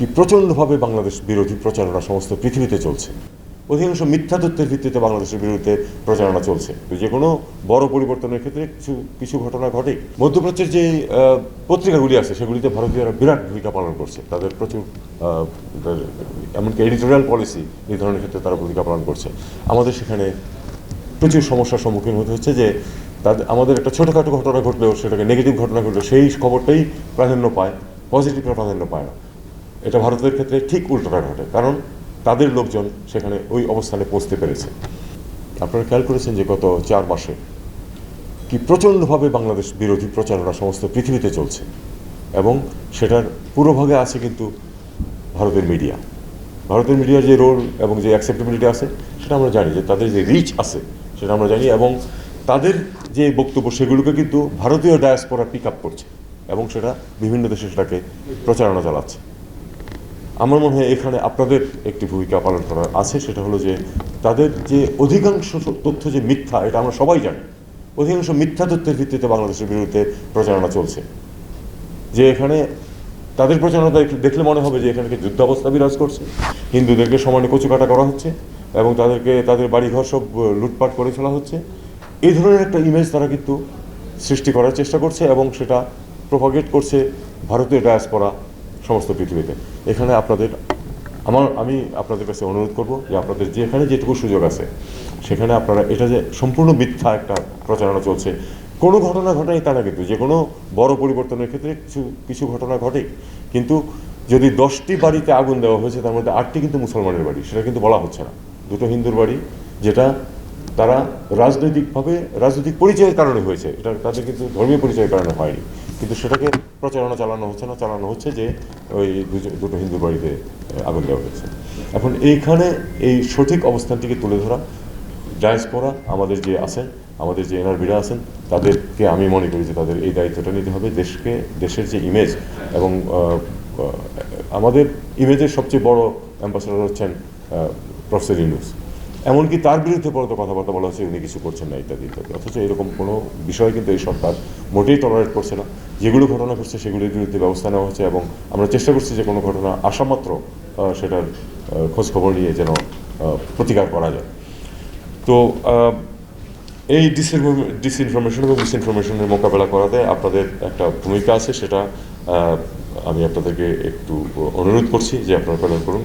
কি প্রচণ্ডভাবে বাংলাদেশ বিরোধী প্রচারণা সমস্ত পৃথিবীতে চলছে। অধিকাংশ মিথ্যা তথ্যের ভিত্তিতে বাংলাদেশের বিরুদ্ধে প্রচারণা চলছে। যে কোনো বড় পরিবর্তনের ক্ষেত্রে কিছু কিছু ঘটনা ঘটে। মধ্যপ্রাচ্যের যে পত্রিকাগুলি আছে, সেগুলিতে ভারতীয়রা বিরাট ভূমিকা পালন করছে। তাদের প্রচুর এমনকি এডিটোরিয়াল পলিসি নির্ধারণের ক্ষেত্রে তারা ভূমিকা পালন করছে। আমাদের সেখানে প্রচুর সমস্যার সম্মুখীন হতে হচ্ছে যে, তাদের, আমাদের একটা ছোটোখাটো ঘটনা ঘটলেও সেটাকে নেগেটিভ ঘটনা ঘটলেও সেই খবরটাই প্রাধান্য পায় পজিটিভটা প্রাধান্য পায় না। এটা ভারতের ক্ষেত্রে ঠিক উল্টোটা ঘটে কারণ তাদের লোকজন সেখানে ওই অবস্থানে পৌঁছতে পেরেছে। আপনারা খেয়াল করেছেন যে গত চার মাসে কি প্রচণ্ডভাবে বাংলাদেশ বিরোধী প্রচারণা সমস্ত পৃথিবীতে চলছে, এবং সেটার পুরোভাগে আছে কিন্তু ভারতের মিডিয়া। ভারতের মিডিয়ার যে রোল এবং যে অ্যাকসেপ্টেবিলিটি আছে, সেটা আমরা জানি যে তাদের যে রিচ আছে, সেটা আমরা জানি, এবং তাদের যে বক্তব্য, সেগুলোকে কিন্তু ভারতীয় ডায়াসপোরা পিক আপ করছে, এবং সেটা বিভিন্ন দেশে সেটাকে প্রচারণা চালাচ্ছে। আমার মনে হয় এখানে আপনাদের একটি ভূমিকা পালন করার আছে, সেটা হলো যে তাদের যে অধিকাংশ তথ্য যে মিথ্যা, এটা আমরা সবাই জানি। অধিকাংশ মিথ্যা তথ্যের ভিত্তিতে বাংলাদেশের বিরুদ্ধে প্রচারণা চলছে। যে এখানে তাদের প্রচারণা দেখ- দেখলে মনে হবে যে এখানে যুদ্ধাবস্থা বিরাজ করছে। হিন্দুদেরকে সমানে কচুকাটা করা হচ্ছে এবং তাদেরকে, তাদের বাড়িঘর সব লুটপাট করে ফেলা হচ্ছে। এই ধরনের একটা ইমেজ তারা কিন্তু সৃষ্টি করার চেষ্টা করছে এবং সেটা প্রভাগেট করছে ভারতীয় ডায়াসপরা সমস্ত পৃথিবীতে। এখানে আপনাদের, আমার, আমি আপনাদের কাছে অনুরোধ করব যে আপনাদের যেখানে যেটুকু সুযোগ আছে, সেখানে আপনারা, এটা যে সম্পূর্ণ মিথ্যা একটা প্রচারণা চলছে, কোনো ঘটনা ঘটাই তা না কিন্তু, যে কোনো বড় পরিবর্তনের ক্ষেত্রে কিছু কিছু ঘটনা ঘটে। কিন্তু যদি দশটি বাড়িতে আগুন দেওয়া হয়েছে, তার মধ্যে আটটি কিন্তু মুসলমানের বাড়ি, সেটা কিন্তু বলা হচ্ছে না। দুটো হিন্দুর বাড়ি, যেটা তারা রাজনৈতিকভাবে, রাজনৈতিক পরিচয়ের কারণে হয়েছে, এটা তাদের কিন্তু ধর্মীয় পরিচয়ের কারণে হয়নি। কিন্তু সেটাকে প্রচারণা চালানো হচ্ছে না, চালানো হচ্ছে যে ওই দুটো- হিন্দু বাড়িতে আগুন দেওয়া হয়েছে। এখন এইখানে এই সঠিক অবস্থানটিকে তুলে ধরা, ডায়াসপোরা, আমাদের যে আছেন, আমাদের যে এনআরবিরা আছেন, তাদেরকে আমি মনে করি যে তাদের এই দায়িত্বটা নিতে হবে। দেশকে, দেশের যে ইমেজ এবং আমাদের ইমেজের সবচেয়ে বড় অ্যাম্বাসাডার হচ্ছেন প্রফেসর ইউনুস। এমনকি তার বিরুদ্ধে পরে তো কথাবার্তা বলা হচ্ছে, উনি কিছু করছেন না, ইত্যাদি ইত্যাদি। অথচ এরকম কোনো বিষয় কিন্তু এই সরকার মোটেই টলারেট করছে না। যেগুলো ঘটনা ঘটছে, সেগুলির বিরুদ্ধে ব্যবস্থা নেওয়া হচ্ছে এবং আমরা চেষ্টা করছি যে কোনো ঘটনা আসামাত্র সেটার খোঁজখবর নিয়ে যেন প্রতিকার করা যায়। তো এই ডিসইনফরমেশন এবং মিসইনফরমেশনের মোকাবেলা করাতে আপনাদের একটা ভূমিকা আছে, সেটা আমি আপনাদেরকে একটু অনুরোধ করছি যে আপনারা পালন করুন।